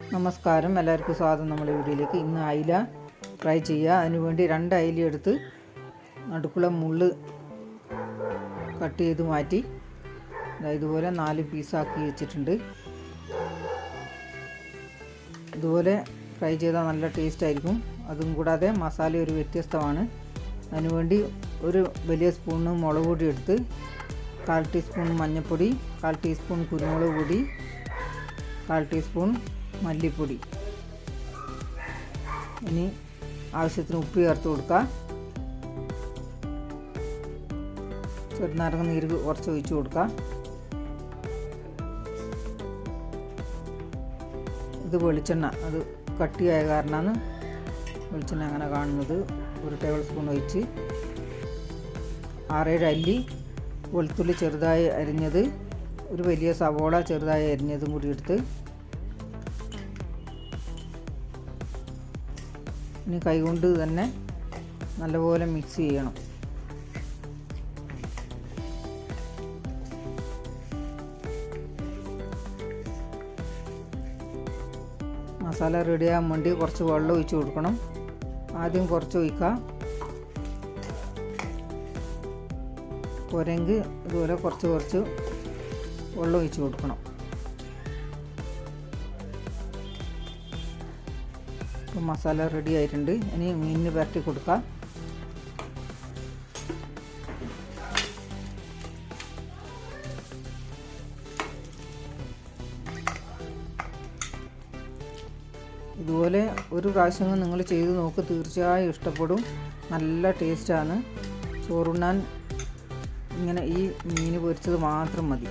നമസ്കാരം. എല്ലാവർക്കും സ്വാഗതം. നമ്മുടെ വീഡിയോയിലേക്ക് ഇന്ന് അയില ഫ്രൈ ചെയ്യുക. അതിനുവേണ്ടി രണ്ട് അയില എടുത്ത് നടുക്കുള്ള മുള്ള് കട്ട് ചെയ്ത് മാറ്റി. ഇതുപോലെ നാല് പീസാക്കി വെച്ചിട്ടുണ്ട്. ഇതുപോലെ ഫ്രൈ ചെയ്താൽ നല്ല ടേസ്റ്റ് ആയിരിക്കും. അതും കൂടാതെ മസാല ഒരു വ്യത്യസ്തമാണ്. അതിനുവേണ്ടി ഒരു വലിയ സ്പൂണ് മുളക് പൊടി എടുത്ത് കാൽ ടീസ്പൂൺ മഞ്ഞൾപ്പൊടി കാൽ ടീസ്പൂൺ കുരുമുളക് പൊടി കാൽ ടീസ്പൂൺ മല്ലിപ്പൊടി. ഇനി ആവശ്യത്തിന് ഉപ്പ് ചേർത്ത് കൊടുക്കുക ചെറുനാരങ്ങ നീര് കുറച്ച് ഒഴിച്ചു കൊടുക്കുക ഇത് വെളിച്ചെണ്ണ. അത് കട്ടിയായ കാരണമാണ് വെളിച്ചെണ്ണ അങ്ങനെ കാണുന്നത്. ഒരു ടേബിൾ സ്പൂൺ ഒഴിച്ച്. ആറേഴ് അല്ലി വെളുത്തുള്ളി ചെറുതായി അരിഞ്ഞത്. ഒരു വലിയ സവോള ചെറുതായി അരിഞ്ഞതും കൂടി എടുത്ത് ഇനി കൈകൊണ്ട് തന്നെ നല്ലപോലെ മിക്സ് ചെയ്യണം. മസാല റെഡിയാകാൻ വേണ്ടി കുറച്ച് വെള്ളം ഒഴിച്ച് കൊടുക്കണം. ആദ്യം കുറച്ച് ഒഴിക്കുക. കുരങ്ക് ഇതുപോലെ കുറച്ച് കുറച്ച് വെള്ളം ഒഴിച്ച് കൊടുക്കണം. ഇപ്പം മസാല റെഡി ആയിട്ടുണ്ട്. ഇനി മീനിന് പുരട്ടി കൊടുക്കാം. ഇതുപോലെ ഒരു പ്രാവശ്യം നിങ്ങൾ ചെയ്ത് നോക്ക്. തീർച്ചയായും ഇഷ്ടപ്പെടും. നല്ല ടേസ്റ്റാണ് ചോറുണ്ണാൻ ഇങ്ങനെ ഈ മീൻ പൊരിച്ചത് മാത്രം മതി.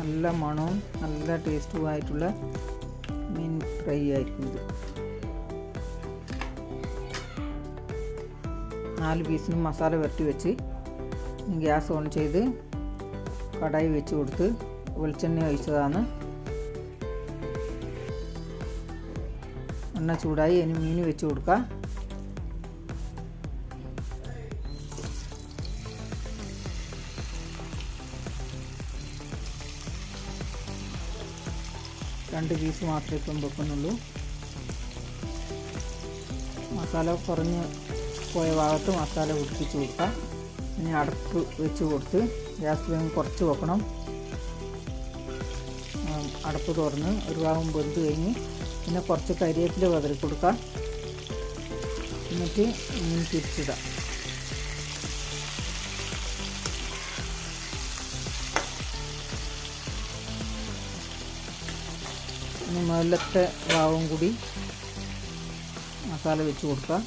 നല്ല മണവും നല്ല ടേസ്റ്റുമായിട്ടുള്ള മീൻ ഫ്രൈ ആയിരിക്കും ഇത് നാല് പീസിന് മസാല വരട്ടി വെച്ച് ഗ്യാസ് ഓൺ ചെയ്ത് കടായി വെച്ച് കൊടുത്ത് വെളിച്ചെണ്ണ ഒഴിച്ചതാണ്. എണ്ണ ചൂടായി ഇനി മീൻ വെച്ച് കൊടുക്കുക രണ്ട് പീസ് മാത്രമേ ഇപ്പം വെക്കുന്നുള്ളൂ. മസാല കുറഞ്ഞ് പോയ ഭാഗത്ത് മസാല കുടിപ്പിച്ച് കൊടുക്കാം. ഇനി അടപ്പ് വെച്ച് കൊടുത്ത് ഗ്യാസ് ഫ്ലെയിം കുറച്ച് വെക്കണം. അടപ്പ് തുറന്ന് ഒരു ഭാഗം വെന്ത് കഴിഞ്ഞ് പിന്നെ കുറച്ച് കരിവേപ്പില വതറി കൊടുക്കാം. എന്നിട്ട് മീൻ തിരിച്ചിടാം. ഇനി മുതലത്തെ ഭാവം കൂടി മസാല വെച്ച് കൊടുക്കാം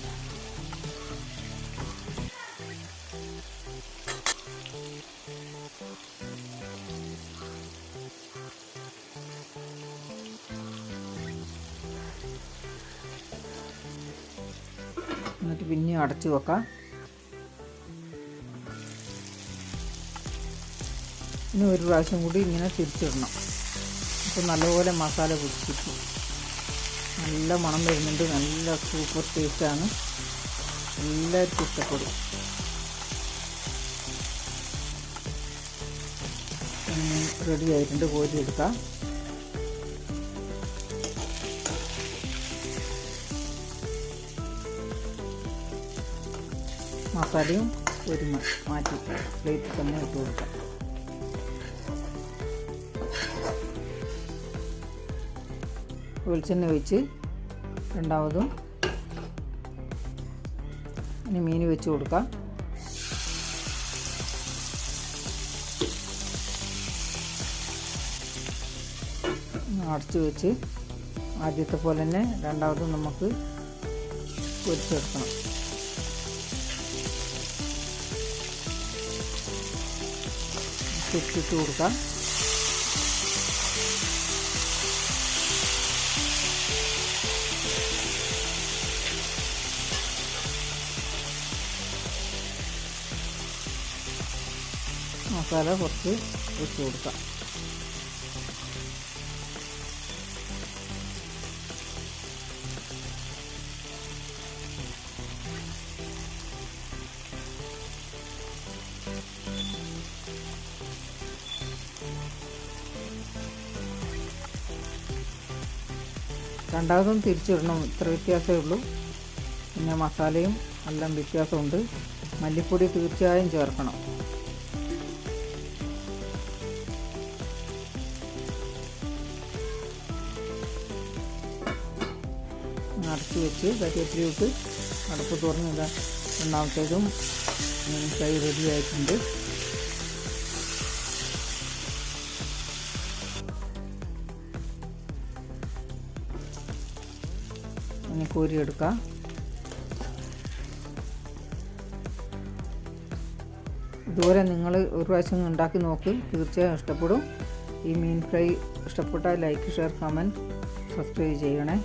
എന്നിട്ട് പിന്നെ അടച്ചു വെക്കാം. ഇനി ഒരു പ്രാവശ്യം കൂടി ഇങ്ങനെ തിരിച്ചിടണം. അപ്പോൾ നല്ലപോലെ മസാല പിടിച്ചിട്ടു. നല്ല മണം വരുന്നുണ്ട്. നല്ല സൂപ്പർ ടേസ്റ്റാണ് എല്ലാവർക്കും ഇഷ്ടപ്പെടും. റെഡി ആയിട്ടുണ്ട്. കോരി എടുക്കാം. മസാലയും ഒരു മാറ്റി. പ്ലേറ്റ് തന്നെ ഇട്ട് കൊടുക്കാം. വെളിച്ചെണ്ണ ഒഴിച്ച് രണ്ടാമതും ഇനി മീൻ വെച്ച് കൊടുക്കാം. അടച്ചു വെച്ച് ആദ്യത്തെ പോലെ തന്നെ രണ്ടാമതും നമുക്ക് പൊരിച്ചെടുക്കണം. ചുറ്റിട്ട് കൊടുക്കാം. മസാല കുറച്ച് ഒഴിച്ച് കൊടുക്കാം. രണ്ടാമതും തിരിച്ചിടണം. ഇത്ര വ്യത്യാസമേ ഉള്ളൂ. പിന്നെ മസാലയും എല്ലാം വ്യത്യാസമുണ്ട്. മല്ലിപ്പൊടി തീർച്ചയായും ചേർക്കണം. അടച്ചു വെച്ച് കരിവേപ്പില ഇട്ട് അടുപ്പ് തുറന്ന് ഇതാ രണ്ടാമത്തേതും ഫ്രൈ റെഡി ആയിട്ടുണ്ട്. ഇനി കോരിയെടുക്കാം ഇതുപോലെ നിങ്ങൾ ഒരു പ്രാവശ്യം ഉണ്ടാക്കി നോക്ക് തീർച്ചയായും ഇഷ്ടപ്പെടും. ഈ മീൻ ഫ്രൈ ഇഷ്ടപ്പെട്ടാൽ ലൈക്ക് ഷെയർ കമന്റ് സബ്സ്ക്രൈബ് ചെയ്യണേ.